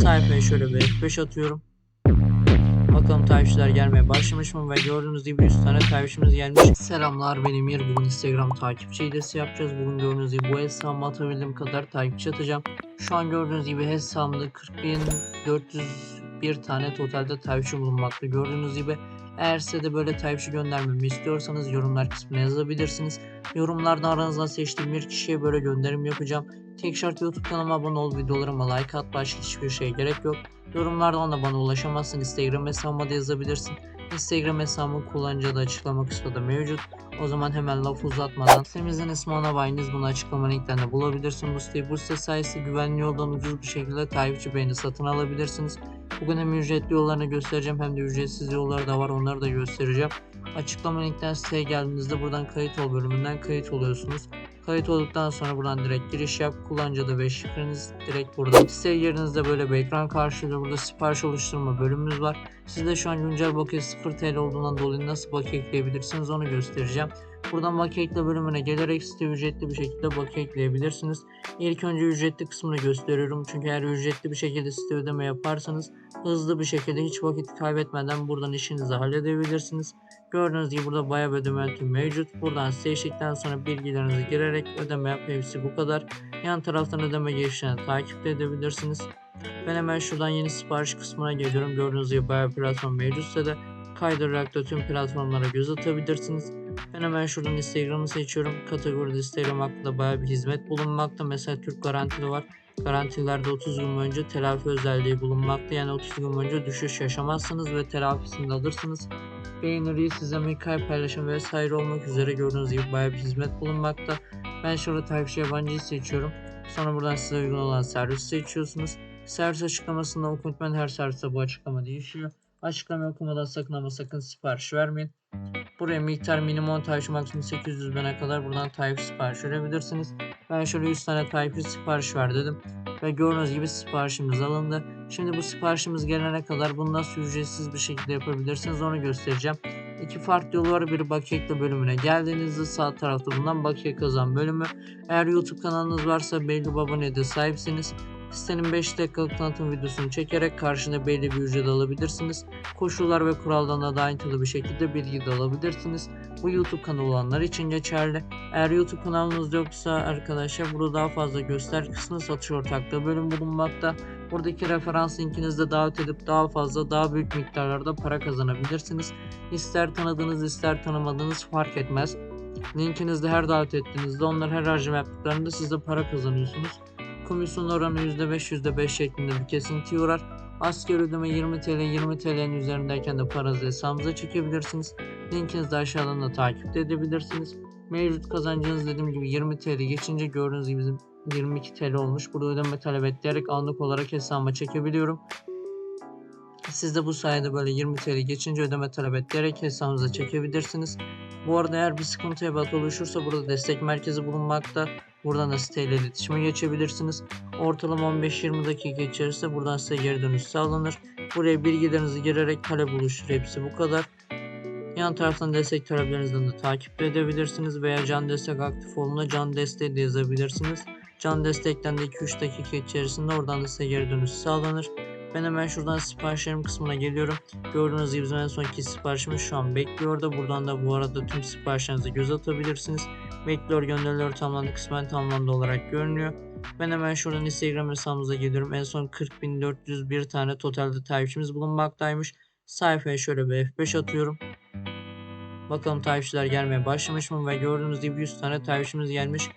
Sayfaya şöyle bir F5 atıyorum. Bakalım takipçiler gelmeye başlamış mı ve gördüğünüz gibi 100 tane takipçimiz gelmiş. Selamlar benim Mir. Bugün Instagram takipçi hilesi yapacağız. Bugün gördüğünüz gibi bu hesabıma atabildiğim kadar takipçi atacağım. Şu an gördüğünüz gibi hesabımda 40.401 tane totalde takipçi bulunmakta. Gördüğünüz gibi eğer size de böyle takipçi göndermemi istiyorsanız yorumlar kısmına yazabilirsiniz. Yorumlarda aranızdan seçtiğim bir kişiye böyle gönderim yapacağım. Tek şart YouTube kanalıma abone ol, videolarıma like at, başka hiçbir şeye gerek yok. Yorumlardan da bana ulaşamazsın. Instagram hesabıma da yazabilirsin. Instagram hesabımın kullanıcı adı açıklama kısmında mevcut. O zaman hemen laf uzatmadan sitemizin ismi ana bayiniz bunu açıklama linklerinde bulabilirsin. Bu siteyi bu site sayesinde güvenli yoldan ucuz bir şekilde takipçi beğeni satın alabilirsiniz. Bugün hem ücretli yollarını göstereceğim hem de ücretsiz yolları da var onları da göstereceğim. Açıklama linkten siteye geldiğinizde buradan kayıt ol bölümünden kayıt oluyorsunuz. Kayıt olduktan sonra buradan direkt giriş yap. Kullanıcı adı ve şifreniz direkt burada. Siteye girdiğinizde böyle bir ekran karşılıyor. Burada sipariş oluşturma bölümümüz var. Sizde şu an güncel bakiye 0 TL olduğundan dolayı nasıl bakiye ekleyebilirsiniz onu göstereceğim. Buradan bakiye ekle bölümüne gelerek site ücretli bir şekilde bakiye ekleyebilirsiniz. İlk önce ücretli kısmını gösteriyorum. Çünkü eğer ücretli bir şekilde site ödeme yaparsanız hızlı bir şekilde hiç vakit kaybetmeden buradan işinizi halledebilirsiniz. Gördüğünüz gibi burada bayağı bir ödeme yöntemi mevcut. Buradan seçtikten sonra bilgilerinizi girerek ödeme yap. Hepsi bu kadar. Yan taraftan ödeme girişlerini takip de edebilirsiniz. Ben hemen şuradan yeni sipariş kısmına geliyorum. Gördüğünüz gibi bayağı platform mevcutsa da kaydırarak da tüm platformlara göz atabilirsiniz. Ben hemen şuradan Instagram'ı seçiyorum. Kategoride Instagram hakkında bayağı bir hizmet bulunmakta. Mesela Türk garantili var. Garantilerde 30 gün boyunca telafi özelliği bulunmakta. Yani 30 gün boyunca düşüş yaşamazsınız ve telafisini de alırsınız. Beğeniriyi size Mikay paylaşım vesaire olmak üzere gördüğünüz gibi bayağı bir hizmet bulunmakta. Ben şurada takipçi yabancıyı seçiyorum. Sonra buradan size uygun olan servis seçiyorsunuz. Servis açıklamasında okutman her serviste bu açıklama değişiyor. Açıklama okumadan sakın ama sakın sipariş vermeyin. Buraya miktar minimum takipçi maksimum 800 bine kadar buradan takipçi sipariş verebilirsiniz. Ben şöyle 100 tane takipçi sipariş ver dedim. Ve gördüğünüz gibi siparişimiz alındı. Şimdi bu siparişimiz gelene kadar bunu nasıl ücretsiz bir şekilde yapabilirsiniz onu göstereceğim. İki farklı yolu var. Biri bakiye ekle bölümüne geldiğinizde sağ tarafta bulunan bakiye kazan bölümü. Eğer YouTube kanalınız varsa belli bir aboneye sahipsiniz. Sitenin 5 dakikalık tanıtım videosunu çekerek karşına belli bir ücret alabilirsiniz. Koşullar ve kurallarına da ayrıntılı bir şekilde bilgi de alabilirsiniz. Bu YouTube kanalı olanlar için geçerli. Eğer YouTube kanalınız yoksa arkadaşlar burada daha fazla göster kısmı satış ortaklığı bölüm bulunmakta. Buradaki referans linkinizde davet edip daha fazla daha büyük miktarlarda para kazanabilirsiniz. İster tanıdığınız ister tanımadığınız fark etmez. Linkinizde her davet ettiğinizde onlar her harcama yaptıklarında siz de para kazanıyorsunuz. Komisyon oranı %5 %5 şeklinde bir kesinti uğrar. Asker ödeme 20 TL 20 TL'nin üzerindeyken de paranızı hesabınıza çekebilirsiniz. Linkinizi de aşağıdan da takip de edebilirsiniz. Mevcut kazancınız dediğim gibi 20 TL geçince gördüğünüz gibi bizim 22 TL olmuş. Burada ödeme talep et diyerek anlık olarak hesabıma çekebiliyorum. Siz de bu sayede böyle 20 TL geçince ödeme talep et diyerek hesabınıza çekebilirsiniz. Bu arada eğer bir sıkıntı ebat oluşursa burada destek merkezi bulunmakta. Buradan da siteyle iletişime geçebilirsiniz. Ortalama 15-20 dakika içerisinde buradan size geri dönüş sağlanır. Buraya bilgilerinizi girerek talep oluştur. Hepsi bu kadar. Yan taraftan destek taleplerinizden de takip edebilirsiniz veya can destek aktif olduğunda can desteği de yazabilirsiniz. Can destekten de 2-3 dakika içerisinde oradan da size geri dönüş sağlanır. Ben hemen şuradan siparişlerim kısmına geliyorum. Gördüğünüz gibi en sonki siparişimiz şu an bekliyor da buradan da bu arada tüm siparişlerinize göz atabilirsiniz. Bekliyor gönderiler tamamlandı kısmen tamamlandı olarak görünüyor. Ben hemen şuradan Instagram hesabımıza geliyorum. En son 40.401 tane totalde takipçimiz bulunmaktaymış. Sayfaya şöyle bir F5 atıyorum. Bakalım takipçiler gelmeye başlamış mı ve gördüğünüz gibi 100 tane takipçimiz gelmiş.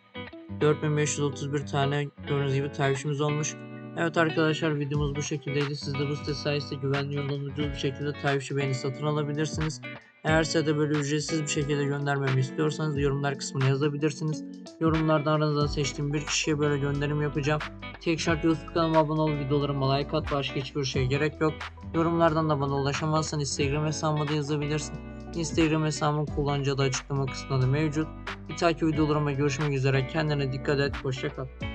4531 tane gördüğünüz gibi takipçimiz olmuş. Evet arkadaşlar videomuz bu şekildeydi. Siz de bu site sayesinde güvenli yoldan ucuz bir şekilde takipçi beğeni satın alabilirsiniz. Eğer size de böyle ücretsiz bir şekilde göndermemi istiyorsanız yorumlar kısmına yazabilirsiniz. Yorumlarda aranızdan seçtiğim bir kişiye böyle gönderim yapacağım. Tek şart YouTube kanalıma abone ol, videolarıma like at, başka hiçbir şeye gerek yok. Yorumlardan da bana ulaşamazsan Instagram hesabıma da yazabilirsin. Instagram hesabımın kullanıcı adı açıklama kısmında da mevcut. Bir takip videolarıma görüşmek üzere. Kendine dikkat et. Hoşçakal.